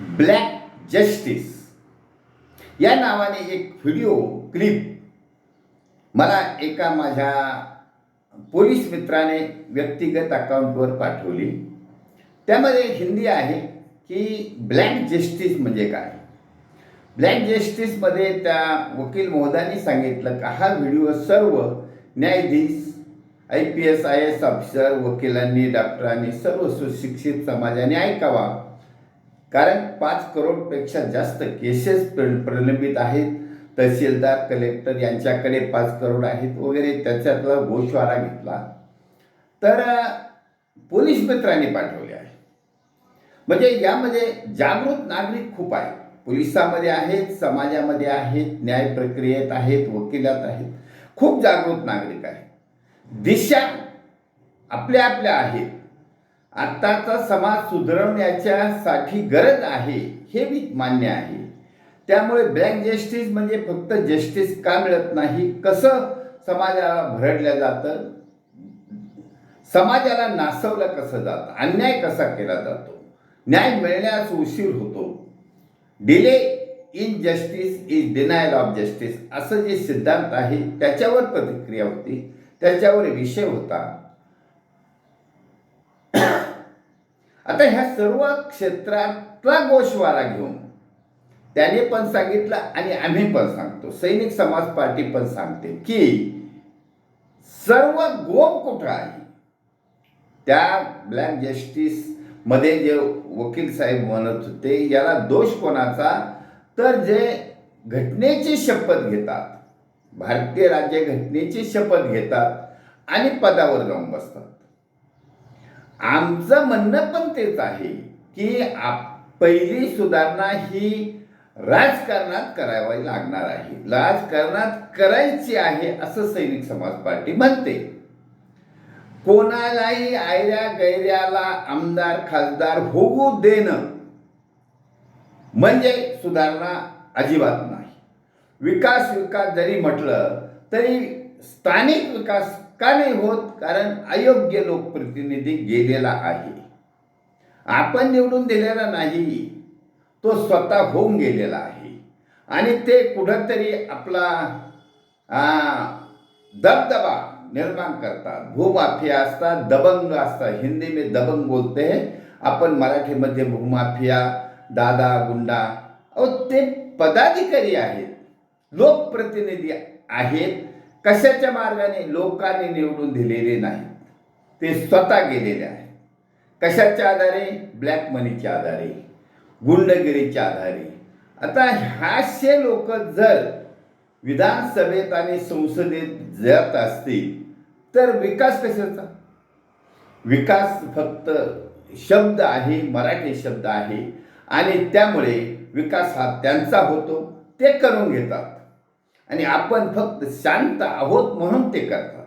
Black justice. या नावाने एक व्हिडिओ क्लिप मला एका माझ्या पोलीस मित्राने व्यक्तिगत अकाउंटवर पाठवली. त्यामध्ये हिंदी आहे की ब्लॅक जस्टिस म्हणजे काय? ब्लॅक जस्टिसमध्ये त्या वकील महोदयांनी सांगितलं का हा व्हिडिओ सर्व न्यायाधीश I P S I S officer वकिलांनी डॉक्टरांनी सर्व सुशिक्षित समाजाने ऐकावा. कारण पाच करोडपेक्षा जास्त केसेस प्र प्रलंबित आहेत. तहसीलदार कलेक्टर यांच्याकडे पाच करोड आहेत वगैरे त्याच्यातला गोषवारा घेतला. तर पोलीस मित्रांनी पाठवले आहे. म्हणजे यामध्ये जागृत नागरिक खूप आहेत. पोलिसामध्ये आहेत समाजामध्ये आहेत न्याय प्रक्रियेत आहेत वकिलात आहेत. खूप जागृत नागरिक आहेत. दिशा आपल्या आपल्या आहेत. आत्ताचा समाज सुधरवण्याच्यासाठी गरज आहे हे मी मान्य आहे. त्यामुळे ब्लॅक जस्टिस म्हणजे फक्त जस्टिस का मिळत नाही? कसं समाजाला भरडलं जातं? समाजाला नासवलं कसं जातं? अन्याय कसा केला जातो? न्याय मिळण्यास उशीर होतो. Delay in justice is denial of justice असं जे सिद्धांत आहे त्याच्यावर प्रतिक्रिया होती त्याच्यावर विषय होता. आता ह्या सर्व क्षेत्रातला गोशवारा घेऊन त्याने पण सांगितलं आणि आम्ही पण सांगतो. सैनिक समाज पार्टी पण सांगते की सर्व गोम कुठं आहे? त्या ब्लॅक जस्टिसमध्ये जे वकील साहेब म्हणत होते याला दोष कोणाचा? तर जे घटनेची शपथ घेतात भारतीय राज्य घटनेची शपथ घेतात आणि पदावर जाऊन बसतात. आमचं म्हणणं पण तेच आहे की आप पहिली सुधारणा ही राजकारणात करावी लागणार आहे. राजकारणात करायची आहे असं सैनिक समाज पार्टी म्हणते. कोणालाही आयऱ्या गैऱ्याला आमदार खासदार होऊ देणं म्हणजे सुधारणा अजिबात नाही. विकास विकास जरी म्हटलं तरी स्थानिक विकास का नाही होत? कारण अयोग्य लोकप्रतिनिधी गेलेला आहे. आपण निवडून दिलेला नाही. तो स्वतः होऊन गेलेला आहे. आणि ते कुठंतरी आपला दबदबा निर्माण करतात. भूमाफिया असतात दबंग असतात. हिंदी में दबंग बोलते हैं. आपण मराठीमध्ये भूमाफिया दादा गुंडा अहो ते पदाधिकारी आहेत. लोकप्रतिनिधी आहेत. कशाच्या मार्गाने? लोकांनी निवडून दिलेले नाहीत ते स्वतः गेलेले आहेत. कशाच्या आधारे? ब्लॅक मनीच्या आधारे. गुंडगिरीच्या आधारे. आता ह्याशे लोक जर विधानसभेत आणि संसदेत जात असतील तर विकास कशाचा? विकास फक्त शब्द आहे मराठी शब्द आहे. आणि त्यामुळे विकास हा त्यांचा होतो. ते करून घेतात. आणि आपण फक्त शांत आहोत म्हणून ते करतात.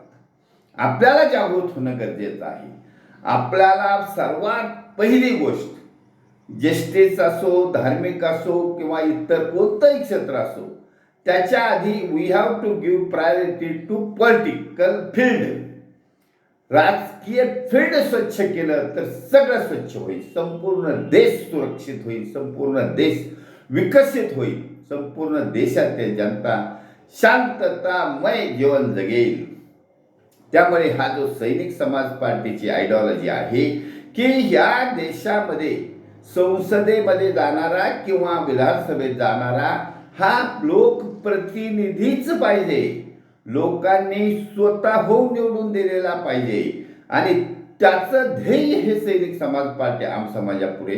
आपल्याला जागृत होणं गरजेचं आहे. आपल्याला सर्वात पहिली गोष्ट ज्येष्ठेच असो धार्मिक असो किंवा इतर कोणतंही क्षेत्र असो त्याच्या आधी we have to give priority to political field राजकीय फील्ड स्वच्छ केलं तर सगळं स्वच्छ होईल. संपूर्ण देश सुरक्षित होईल. संपूर्ण देश विकसित होईल. संपूर्ण देशातील जनता शांततामय जीवन जगेल. त्यामुळे हा जो सैनिक समाज पार्टीची आयडिओलॉजी आहे की या देशामध्ये संसदेमध्ये जाणारा किंवा विधानसभेत जाणारा हा लोकप्रतिनिधीच पाहिजे. लोकांनी स्वतःहून निवडून दिलेला पाहिजे. आणि त्याचं ध्येय हे सैनिक समाज पार्टी आम समाजापुढे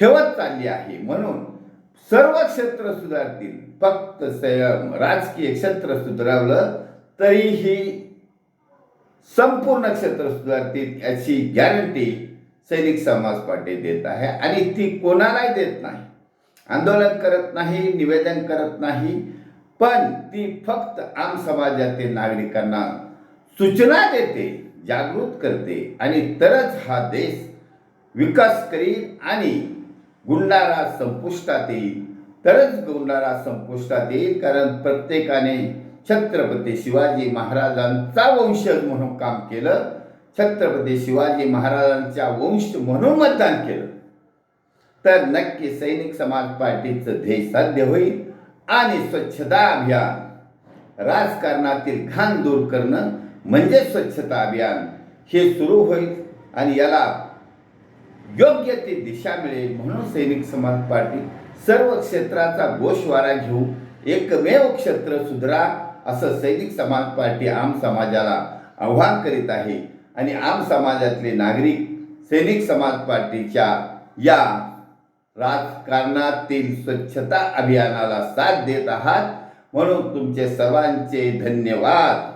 ठेवत चालली आहे. म्हणून सर्व क्षेत्र सुधारतील. फक्त राजकीय क्षेत्र सुधारवलं तरीही संपूर्ण क्षेत्र सुधारतील याची गॅरंटी सैनिक समाज पार्टी देत आहे. आणि ती कोणालाही देत नाही. आंदोलन करत नाही निवेदन करत नाही पण ती फक्त आम समाजातील नागरिकांना सूचना देते जागृत करते आणि तरच हा देश विकास करील आणि गुंडारा संपुष्टात येईल तरच गुंडारा संपुष्टात येईल कारण प्रत्येकाने छत्रपती शिवाजी महाराजांचा वंशज म्हणून काम केलं. छत्रपती शिवाजी महाराजांच्या वंश म्हणून मतदान केलं. तर नक्की सैनिक समाज पार्टीचं ध्येय साध्य होईल. आणि स्वच्छता अभियान राजकारणातील घाण दूर करणं म्हणजे स्वच्छता अभियान हे सुरू होईल. आणि याला योग्य ती दिशा मिळेल म्हणून सैनिक समाज पार्टी सर्व क्षेत्राचा गोषवारा घेऊ एकमेव क्षेत्र सुधरा असं सैनिक समाज पार्टी आम समाजाला आव्हान करीत आहे. आणि आम समाजातले नागरिक सैनिक समाज पार्टीच्या या राजकारणातील स्वच्छता अभियानाला साथ देत आहात. म्हणून तुमचे सर्वांचे धन्यवाद.